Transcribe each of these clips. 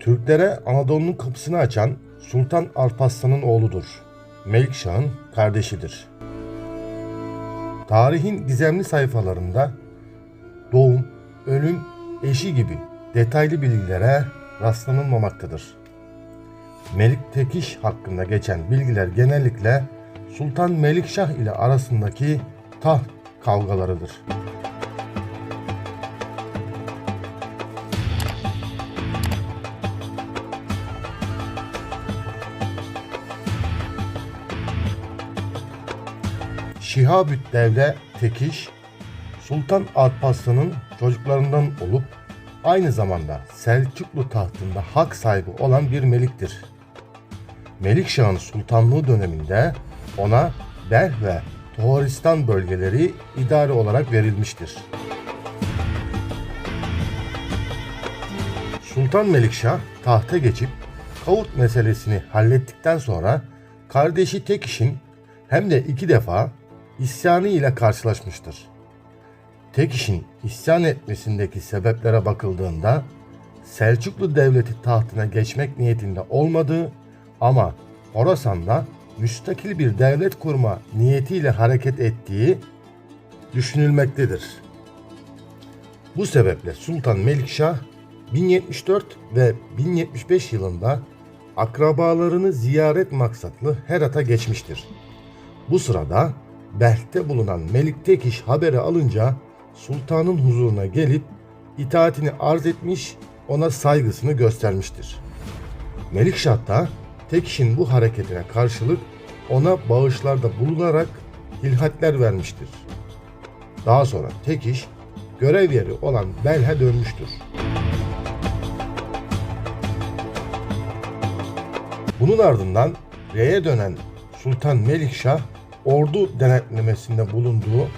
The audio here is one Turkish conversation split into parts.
Türklere Anadolu'nun kapısını açan Sultan Alparslan'ın oğludur. Melikşah'ın kardeşidir. Tarihin gizemli sayfalarında doğum, ölüm, eşi gibi detaylı bilgilere rastlanılmamaktadır. Melik Tekiş hakkında geçen bilgiler genellikle Sultan Melikşah ile arasındaki taht kavgalarıdır. Şihabüt Devle Tekiş, Sultan Alparslan'ın çocuklarından olup aynı zamanda Selçuklu tahtında hak sahibi olan bir meliktir. Melikşah'ın sultanlığı döneminde ona Belh ve Toharistan bölgeleri idare olarak verilmiştir. Sultan Melikşah tahta geçip Kavut meselesini hallettikten sonra kardeşi Tekiş'in hem de iki defa isyanı ile karşılaşmıştır. Tekiş'in isyan etmesindeki sebeplere bakıldığında Selçuklu Devleti tahtına geçmek niyetinde olmadığı ama Horasan'da müstakil bir devlet kurma niyetiyle hareket ettiği düşünülmektedir. Bu sebeple Sultan Melikşah 1074 ve 1075 yılında akrabalarını ziyaret maksatlı Herat'a geçmiştir. Bu sırada Belh'te bulunan Melik Tekiş haberi alınca sultanın huzuruna gelip itaatini arz etmiş, ona saygısını göstermiştir. Melikşah da Tekiş'in bu hareketine karşılık ona bağışlarda bulunarak hilhatler vermiştir. Daha sonra Tekiş görev yeri olan Belh'e dönmüştür. Bunun ardından Re'ye dönen Sultan Melikşah ordu denetlemesinde bulunduğu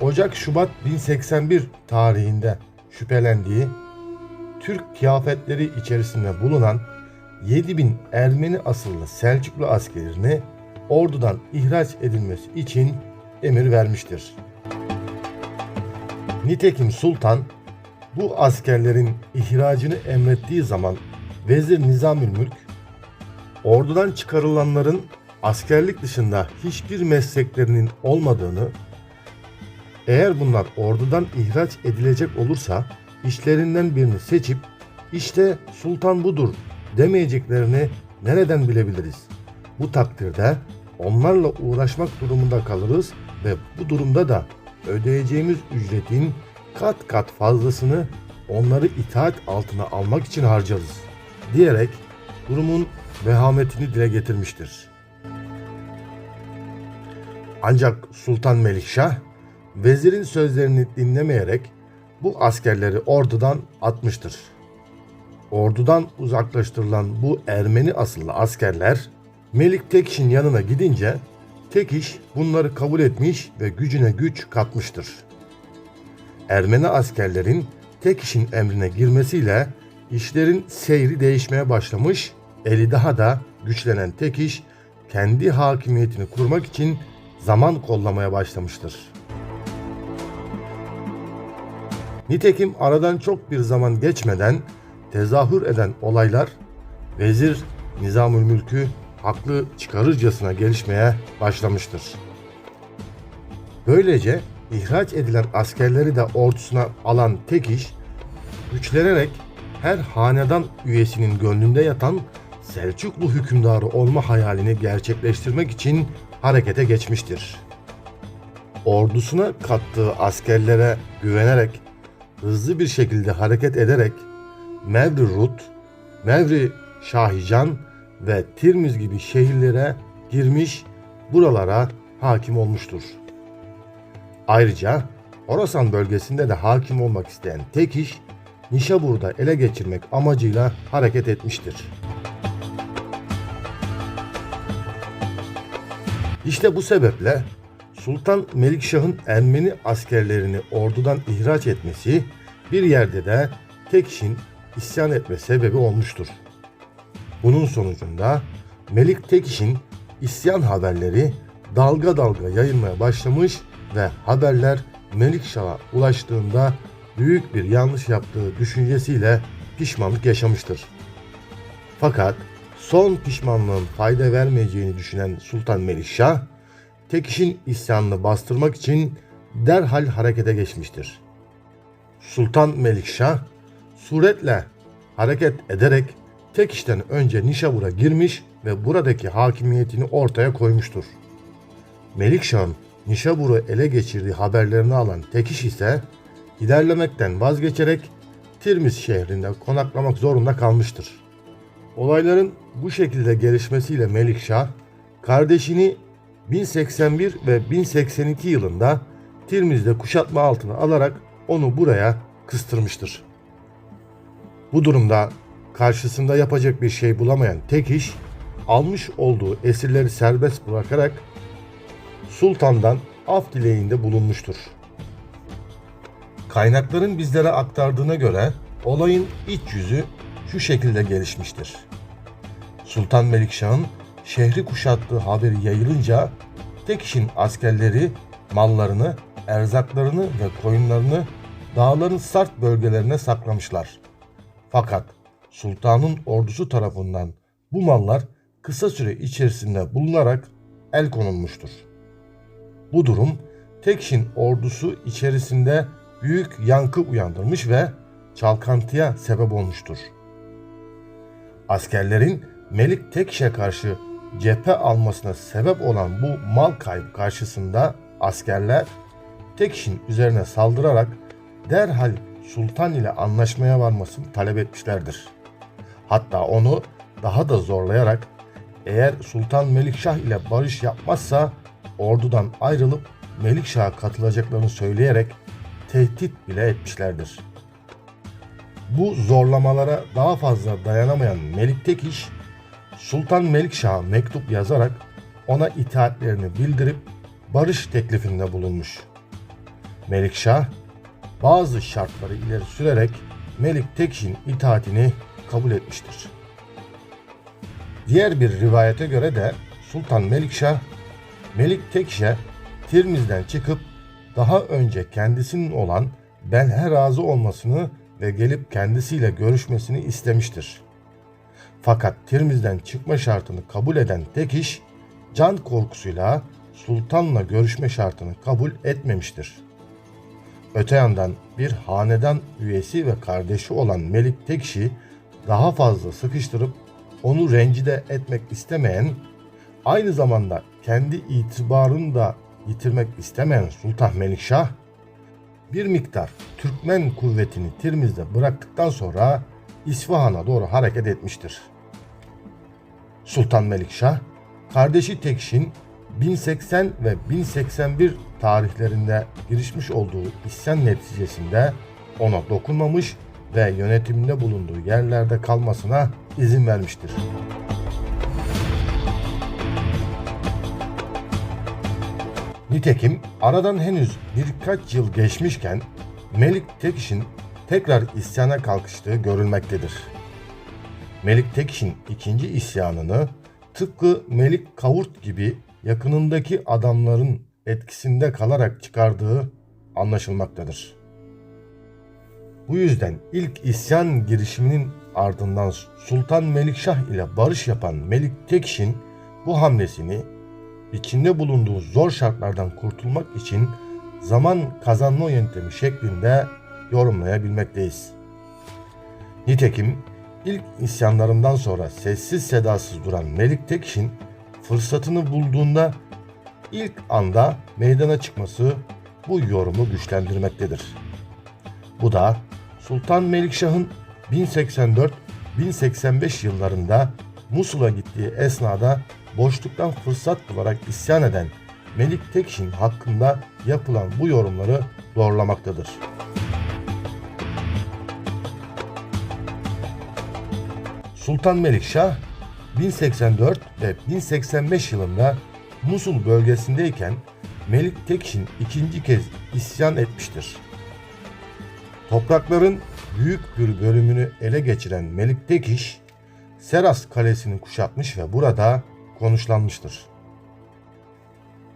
Ocak-Şubat 1081 tarihinde şüphelendiği Türk kıyafetleri içerisinde bulunan 7000 Ermeni asıllı Selçuklu askerini ordudan ihraç edilmesi için emir vermiştir. Nitekim Sultan bu askerlerin ihracını emrettiği zaman Vezir Nizamülmülk ordudan çıkarılanların askerlik dışında hiçbir mesleklerinin olmadığını, eğer bunlar ordudan ihraç edilecek olursa işlerinden birini seçip işte sultan budur demeyeceklerini nereden bilebiliriz? Bu takdirde onlarla uğraşmak durumunda kalırız ve bu durumda da ödeyeceğimiz ücretin kat kat fazlasını onları itaat altına almak için harcarız diyerek durumun vehametini dile getirmiştir. Ancak Sultan Melikşah vezirin sözlerini dinlemeyerek bu askerleri ordudan atmıştır. Ordudan uzaklaştırılan bu Ermeni asıllı askerler Melik Tekiş'in yanına gidince Tekiş bunları kabul etmiş ve gücüne güç katmıştır. Ermeni askerlerin Tekiş'in emrine girmesiyle işlerin seyri değişmeye başlamış, eli daha da güçlenen Tekiş kendi hakimiyetini kurmak için zaman kollamaya başlamıştır. Nitekim aradan çok bir zaman geçmeden tezahür eden olaylar Vezir Nizamülmülk'ü haklı çıkarırcasına gelişmeye başlamıştır. Böylece ihraç edilen askerleri de ordusuna alan Tekiş, güçlenerek her hanedan üyesinin gönlünde yatan Selçuklu hükümdarı olma hayalini gerçekleştirmek için harekete geçmiştir. Ordusuna kattığı askerlere güvenerek hızlı bir şekilde hareket ederek Mevri Rut, Mevri Şahican ve Tirmiz gibi şehirlere girmiş, buralara hakim olmuştur. Ayrıca Horasan bölgesinde de hakim olmak isteyen Tekiş, Nişabur'da ele geçirmek amacıyla hareket etmiştir. İşte bu sebeple Sultan Melikşah'ın Ermeni askerlerini ordudan ihraç etmesi bir yerde de Tekiş'in isyan etme sebebi olmuştur. Bunun sonucunda Melik Tekiş'in isyan haberleri dalga dalga yayılmaya başlamış ve haberler Melikşah'a ulaştığında büyük bir yanlış yaptığı düşüncesiyle pişmanlık yaşamıştır. Fakat son pişmanlığın fayda vermeyeceğini düşünen Sultan Melikşah, Tekiş'in isyanını bastırmak için derhal harekete geçmiştir. Sultan Melikşah suretle hareket ederek Tekiş'ten önce Nişabur'a girmiş ve buradaki hakimiyetini ortaya koymuştur. Melikşah'ın Nişabur'u ele geçirdiği haberlerini alan Tekiş ise ilerlemekten vazgeçerek Tirmiz şehrinde konaklamak zorunda kalmıştır. Olayların bu şekilde gelişmesiyle Melikşah, kardeşini 1081 ve 1082 yılında Tirmiz'de kuşatma altına alarak onu buraya kıstırmıştır. Bu durumda karşısında yapacak bir şey bulamayan tek iş, almış olduğu esirleri serbest bırakarak sultandan af dileğinde bulunmuştur. Kaynakların bizlere aktardığına göre olayın iç yüzü şu şekilde gelişmiştir. Sultan Melikşah'ın şehri kuşattığı haberi yayılınca Tekiş'in askerleri mallarını, erzaklarını ve koyunlarını dağların sert bölgelerine saklamışlar. Fakat sultanın ordusu tarafından bu mallar kısa süre içerisinde bulunarak el konulmuştur. Bu durum Tekşin ordusu içerisinde büyük yankı uyandırmış ve çalkantıya sebep olmuştur. Askerlerin Melik Tekş'e karşı cephe almasına sebep olan bu mal kaybı karşısında askerler Tekşin üzerine saldırarak derhal sultan ile anlaşmaya varmasını talep etmişlerdir. Hatta onu daha da zorlayarak eğer Sultan Melikşah ile barış yapmazsa ordudan ayrılıp Melikşah'a katılacaklarını söyleyerek tehdit bile etmişlerdir. Bu zorlamalara daha fazla dayanamayan Melik Tekiş, Sultan Melikşah'a mektup yazarak ona itaatlerini bildirip barış teklifinde bulunmuş. Melikşah bazı şartları ileri sürerek Melik Tekiş'in itaatini kabul etmiştir. Diğer bir rivayete göre de Sultan Melikşah, Melik Tekiş'e Tirmiz'den çıkıp daha önce kendisinin olan Belhe razı olmasını ve gelip kendisiyle görüşmesini istemiştir. Fakat Tirmiz'den çıkma şartını kabul eden Tekiş, can korkusuyla sultanla görüşme şartını kabul etmemiştir. Öte yandan bir hanedan üyesi ve kardeşi olan Melik Tekşi daha fazla sıkıştırıp onu rencide etmek istemeyen, aynı zamanda kendi itibarını da yitirmek istemeyen Sultan Melikşah, bir miktar Türkmen kuvvetini Tirmiz'de bıraktıktan sonra İsfahan'a doğru hareket etmiştir. Sultan Melikşah, kardeşi Tekşin 1080 ve 1081 tarihlerinde girişmiş olduğu isyan neticesinde ona dokunmamış ve yönetiminde bulunduğu yerlerde kalmasına izin vermiştir. Nitekim aradan henüz birkaç yıl geçmişken Melik Tekiş'in tekrar isyana kalkıştığı görülmektedir. Melik Tekiş'in ikinci isyanını tıpkı Melik Kavurt gibi yakınındaki adamların etkisinde kalarak çıkardığı anlaşılmaktadır. Bu yüzden ilk isyan girişiminin ardından Sultan Melikşah ile barış yapan Melik Tekşin bu hamlesini içinde bulunduğu zor şartlardan kurtulmak için zaman kazanma yöntemi şeklinde yorumlayabilmekteyiz. Nitekim ilk isyanlarından sonra sessiz sedasız duran Melik Tekşin fırsatını bulduğunda ilk anda meydana çıkması bu yorumu güçlendirmektedir. Bu da Sultan Melikşah'ın 1084-1085 yıllarında Musul'a gittiği esnada boşluktan fırsat bularak isyan eden Melik Tekşin hakkında yapılan bu yorumları doğrulamaktadır. Sultan Melikşah 1084 ve 1085 yılında Musul bölgesindeyken Melik Tekşin ikinci kez isyan etmiştir. Toprakların büyük bir bölümünü ele geçiren Melik Tekiş, Seras Kalesi'ni kuşatmış ve burada konuşlanmıştır.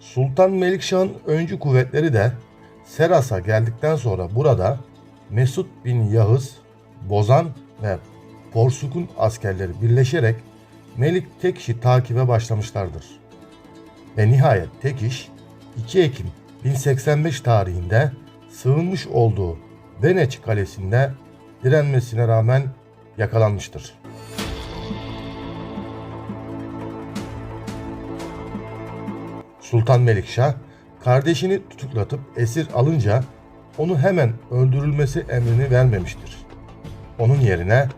Sultan Melikşah'ın öncü kuvvetleri de Seras'a geldikten sonra burada Mesut bin Yahız, Bozan ve Porsuk'un askerleri birleşerek Melik Tekiş'i takibe başlamışlardır. Ve nihayet Tekiş 2 Ekim 1085 tarihinde sığınmış olduğu Veneç kalesinde direnmesine rağmen yakalanmıştır. Sultan Melikşah kardeşini tutuklatıp esir alınca onu hemen öldürülmesi emrini vermemiştir. Onun yerine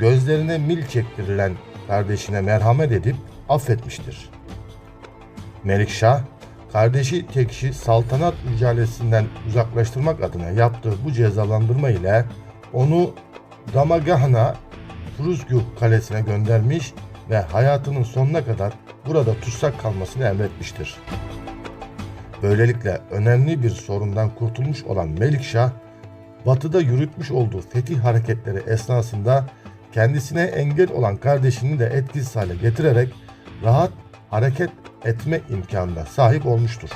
gözlerine mil çektirilen kardeşine merhamet edip affetmiştir. Melikşah, kardeşi Tekşi saltanat mücadelesinden uzaklaştırmak adına yaptığı bu cezalandırma ile onu Damagahna Pruzgu kalesine göndermiş ve hayatının sonuna kadar burada tutsak kalmasını emretmiştir. Böylelikle önemli bir sorundan kurtulmuş olan Melikşah, batıda yürütmüş olduğu fetih hareketleri esnasında kendisine engel olan kardeşini de etkisiz hale getirerek rahat hareket etme imkanına sahip olmuştur.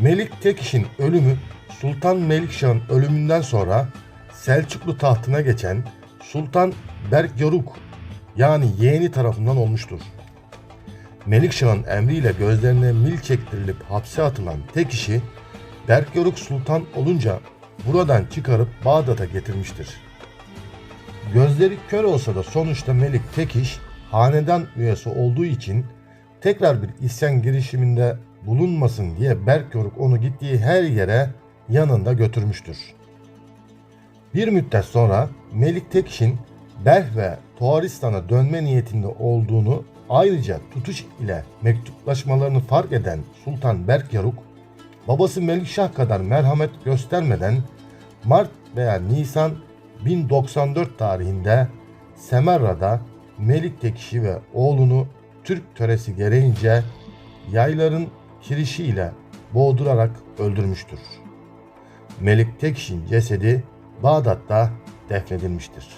Melik Tekiş'in ölümü Sultan Melikşah'ın ölümünden sonra Selçuklu tahtına geçen Sultan Berk Yoruk yani yeğeni tarafından olmuştur. Melikşah'ın emriyle gözlerine mil çektirilip hapse atılan tek kişi Yoruk Sultan olunca buradan çıkarıp Bağdat'a getirmiştir. Gözleri kör olsa da sonuçta Melik Tekiş hanedan üyesi olduğu için tekrar bir isyan girişiminde bulunmasın diye Berk Yoruk onu gittiği her yere yanında götürmüştür. Bir müddet sonra Melik Tekiş'in Belh ve Tuaristan'a dönme niyetinde olduğunu ayrıca tutuş ile mektuplaşmalarını fark eden Sultan Berk Yaruk, babası Melikşah kadar merhamet göstermeden Mart veya Nisan 1094 tarihinde Semerra'da Melik Tekiş'i ve oğlunu Türk töresi gereğince yayların kirişiyle boğdurarak öldürmüştür. Melik Tekiş'in cesedi Bağdat'ta defnedilmiştir.